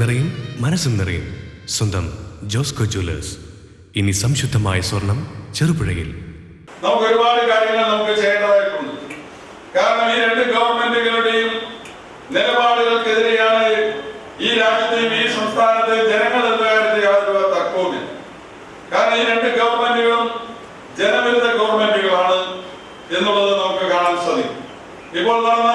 നിറയും മനസ്സും നിറയും. സ്വന്തം ജോസ്കോ ജ്വല്ലേഴ്സ്. ഇനി സംശുദ്ധമായ സ്വർണം ചെറുപുഴയിൽ. നമുക്ക് ഒരുപാട് കാര്യങ്ങൾ നമുക്ക് ചെയ്യേണ്ടതായിട്ടുണ്ട്. കാരണം ഈ രണ്ട് ഗവൺമെന്റുകളുടെയും നിലപാടുകൾക്കെതിരെയാണ് ഈ രാജ്യത്തെയും ഈ സംസ്ഥാനത്തെയും ജനങ്ങൾ എന്ന കാര്യത്തിൽ യാതൊരു തക്കവുമില്ല കാരണം ഈ രണ്ട് ഗവൺമെന്റുകളും ജനവിരുദ്ധ ഗവൺമെന്റുകളാണ് എന്നുള്ളത് നമുക്ക് കാണാൻ സാധിക്കും. ഇപ്പോൾ നടന്ന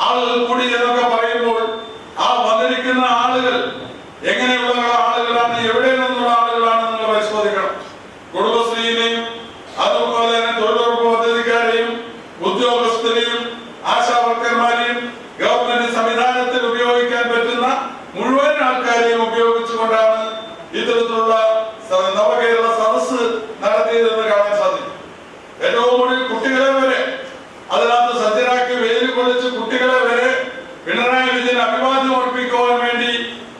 আল কুড়ি এলাকা അഭിവാദ്യം ഉറപ്പിക്കുവാൻ വേണ്ടി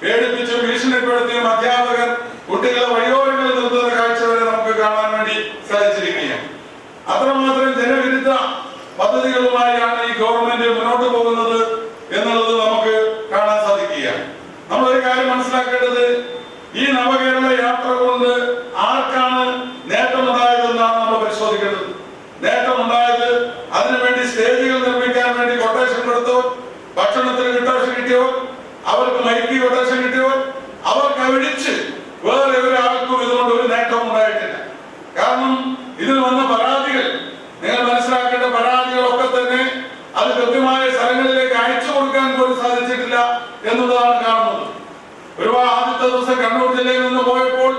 പേടിപ്പിച്ചും ഭീഷണിപ്പെടുത്തിയും അധ്യാപകർ കുട്ടികളെ വഴിയോരങ്ങളിൽ നിർത്തുന്ന കാഴ്ച വരെ നമുക്ക് കാണാൻ വേണ്ടി സാധിച്ചിരിക്കുകയാണ്. അത്രമാത്രം ജനവിരുദ്ധ പദ്ധതികളുമായാണ് ഈ ഗവൺമെന്റ് മുന്നോട്ട് പോകുന്നത് എന്നുള്ളത് നമുക്ക് കാണാൻ സാധിക്കുകയാണ് നമ്മൾ ഒരു കാര്യം മനസ്സിലാക്കേണ്ടത് ഈ നവകേരള യാത്ര കൊണ്ട് ആർക്കാണ് നേട്ടമുണ്ടായതെന്നാണ് നമ്മൾ പരിശോധിക്കേണ്ടത് നേട്ടമുണ്ടായത് അതിനുവേണ്ടി സ്റ്റേജുകൾ നിർമ്മിക്കാൻ വേണ്ടി കൊട്ടേഷൻ കൊടുത്തവർ ഭക്ഷണത്തിന് കൊട്ടേഷൻ കിട്ടിയവർ അവർക്ക് മൈക്ക് കൊട്ടേഷൻ കിട്ടിയവർ അവർക്ക് ഒഴിച്ച് വേറെ ഒരാൾക്കും ഇതുകൊണ്ട് ഒരു നേട്ടവും ഉണ്ടായിട്ടില്ല കാരണം ഇതിൽ വന്ന പരാതികൾ നിങ്ങൾ മനസ്സിലാക്കേണ്ട പരാതികളൊക്കെ തന്നെ അത് കൃത്യമായ സ്ഥലങ്ങളിലേക്ക് അയച്ചു കൊടുക്കാൻ പോലും സാധിച്ചിട്ടില്ല എന്നുള്ളതാണ് കാണുന്നത്. ഒരുപാട് ആദ്യത്തെ ദിവസം കണ്ണൂർ ജില്ലയിൽ നിന്ന് പോയപ്പോൾ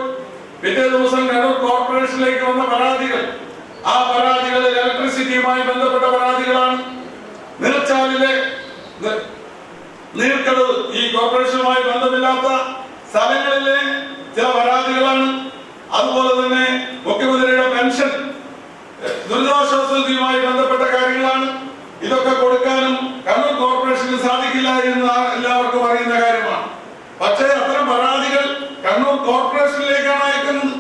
പിറ്റേ ദിവസം കണ്ണൂർ കോർപ്പറേഷനിലേക്ക് വന്ന പരാതികൾ. ആ പരാതികൾ ഇലക്ട്രിസിറ്റിയുമായി ബന്ധപ്പെട്ട പരാതികളാണ്. നീർച്ചാലിലെ നീർക്കടവ് ഈ കോർപ്പറേഷനുമായി ബന്ധമില്ലാത്ത സ്ഥലങ്ങളിലെ ചില പരാതികളാണ്. അതുപോലെ തന്നെ മുഖ്യമന്ത്രിയുടെ പെൻഷൻ ദുരിതാശ്വാസ നിധിയുമായി ബന്ധപ്പെട്ട കാര്യങ്ങളാണ്. ഇതൊക്കെ കൊടുക്കാനും കണ്ണൂർ കോർപ്പറേഷന് സാധിക്കില്ല എന്ന് എല്ലാവർക്കും അറിയുന്ന കാര്യമാണ്. പക്ഷേ അത്തരം പരാതികൾ കണ്ണൂർ കോർപ്പറേഷനിലേക്കാണ് അയക്കുന്നത്.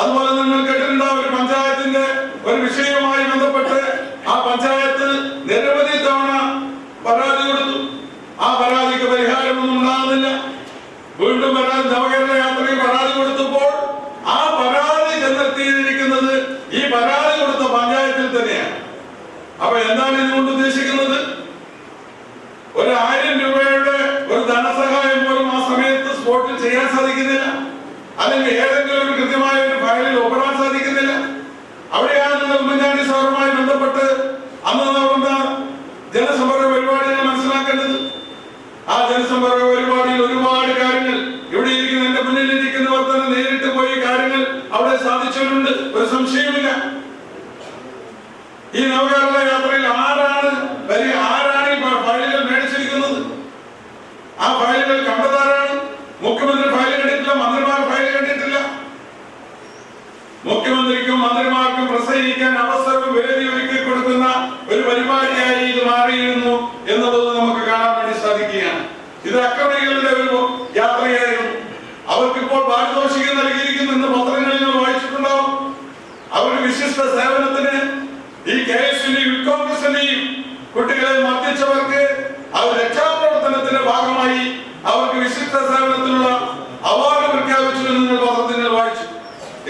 അതുപോലെ നിങ്ങൾ കേട്ടിട്ടുണ്ടാവും ഒരു പഞ്ചായത്തിന്റെ ഒരു വിഷയവുമായി ബന്ധപ്പെട്ട് ആ പഞ്ചായത്ത് നിരവധി തവണ പരാതി കൊടുത്തു. ആ പരാതിക്ക് പരിഹാരമൊന്നും ഉണ്ടാകുന്നില്ല. വീണ്ടും പരാതി നവകേരള യാത്രയിൽ പരാതി കൊടുത്തപ്പോൾ ആ പരാതി ചെന്നെത്തിയിരിക്കുന്നത് ഈ പരാതി അപ്പൊ എന്താണ് ഇതുകൊണ്ട് ഉദ്ദേശിക്കുന്നത്? ഒരു ആയിരം രൂപയുടെ ഒരു ധനസഹായം പോലും ആ സമയത്ത് സ്പോട്ടിൽ ചെയ്യാൻ സാധിക്കുന്നില്ല. അല്ലെങ്കിൽ ഏതെങ്കിലും ഒരു കൃത്യമായ ഒരു ഫയലിൽ ഒപ്പിടാൻ സാധിക്കുന്നില്ല. അവിടെയാണ് ഉമ്മൻചാണ്ടി സാറുമായി ബന്ധപ്പെട്ട് അന്ന് നടന്ന ജനസമ്പർക്ക പരിപാടികൾ മനസ്സിലാക്കേണ്ടത്. ആ ജനസമ്പർക്ക പരിപാടിയിൽ ഒരുപാട് കാര്യങ്ങൾ ഇവിടെ ഇരിക്കുന്ന എന്റെ മുന്നിൽ ഇരിക്കുന്നവർ തന്നെ നേരിട്ട് പോയി കാര്യങ്ങൾ അവിടെ സാധിച്ചവരുണ്ട്. ഒരു സംശയമില്ല ഈ നവകേരള യാത്രയിൽ ആരാണ്? വലിയ ആരാണ് ഈ ഫയലുകൾ മേടിച്ചിരിക്കുന്നത്? ആ ഫയലുകൾ കണ്ടതാരാണ്? മുഖ്യമന്ത്രി ഫയൽ കണ്ടിട്ടില്ല മന്ത്രിമാർ ഫയൽ കണ്ടിട്ടില്ല. മുഖ്യമന്ത്രിക്കും മന്ത്രിമാർക്കും പ്രസംഗിക്കാൻ അവസരവും വേദി ഒരുക്കി കൊടുക്കുന്ന ഒരു പരിപാടിയായി ഇത് മാറിയിരുന്നു എന്നുള്ളത് നമുക്ക് കാണാൻ വേണ്ടി സാധിക്കുകയാണ്. ഇത് അക്രമികളുടെ ഒരു യാത്രയായിരുന്നു. അവർക്കിപ്പോൾ പാരിതോഷികം നൽകിയിരിക്കുന്നു എന്ന് പത്രങ്ങളിൽ വായിച്ചിട്ടുണ്ടാവും. അവരുടെ വിശിഷ്ട സേവനത്തിന് ഈ കെ എസിന്റെയും കുട്ടികളെ മർദ്ദിച്ചവർക്ക് അവർ രക്ഷാപ്രവർത്തനത്തിന്റെ ഭാഗമായി അവർക്ക് വിശിഷ്ട സേവനത്തിനുള്ള അവാർഡ് പ്രഖ്യാപിച്ചു എന്ന് പത്രത്തിൽ വായിച്ചു.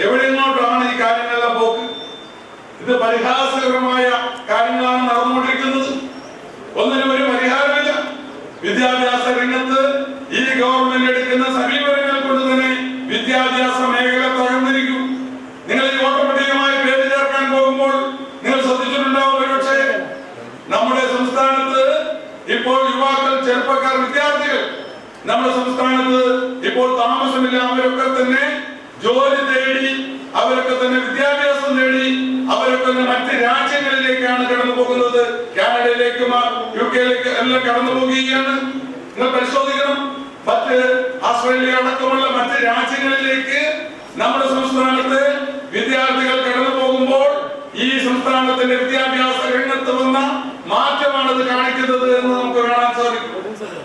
എവിടെങ്ങോട്ടാണ് ഈ കാര്യങ്ങളെല്ലാം പോക്ക്? ഇത് പരിഹാസകരമായ കാര്യങ്ങളാണ് നടന്നുകൊണ്ടിരിക്കുന്നത്. ഒന്നിനും ഒരു പരിഹാരമില്ല. വിദ്യാഭ്യാസ രംഗത്ത് ഈ ഗവൺമെന്റ് എടുക്കുന്ന സമീപനങ്ങൾ കൊണ്ട് തന്നെ വിദ്യാഭ്യാസ മേഖല തകർന്നിരിക്കും നിങ്ങൾ ഈ ഓട്ടോമാറ്റികമായി പേര് ചേർക്കാൻ പോകുമ്പോൾ നിങ്ങൾ ശ്രദ്ധിച്ചിട്ടുണ്ടാവും ഒരുപക്ഷെ നമ്മുടെ സംസ്ഥാനത്ത് ഇപ്പോൾ യുവാക്കൾ ചെറുപ്പക്കാർ വിദ്യാർത്ഥികൾ നമ്മുടെ സംസ്ഥാനത്ത് ഇപ്പോൾ താമസമില്ല. അവരൊക്കെ തന്നെ ജോലി തേടി അവരൊക്കെ തന്നെ വിദ്യാഭ്യാസം നേടി അവരൊക്കെ തന്നെ മറ്റ് രാജ്യങ്ങളിലേക്കാണ് കടന്നു പോകുന്നത്. കാനഡയിലേക്കും യു കെയിലേക്ക് എല്ലാം കടന്നു പോകുകയാണ് നിങ്ങൾ പരിശോധിക്കണം. മറ്റ് ഓസ്ട്രേലിയ അടക്കമുള്ള മറ്റ് രാജ്യങ്ങളിലേക്ക് നമ്മുടെ സംസ്ഥാനത്ത് വിദ്യാർത്ഥികൾ കടന്നു പോകുമ്പോൾ ഈ സംസ്ഥാനത്തിന്റെ വിദ്യാഭ്യാസ രംഗത്ത് വന്ന മാറ്റമാണ് ഇത് കാണിക്കുന്നത് എന്ന് നമുക്ക് കാണാൻ സാധിക്കും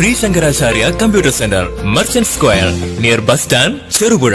Sri Shankaracharya computer centre merchant square near bus stand Cherupuzha.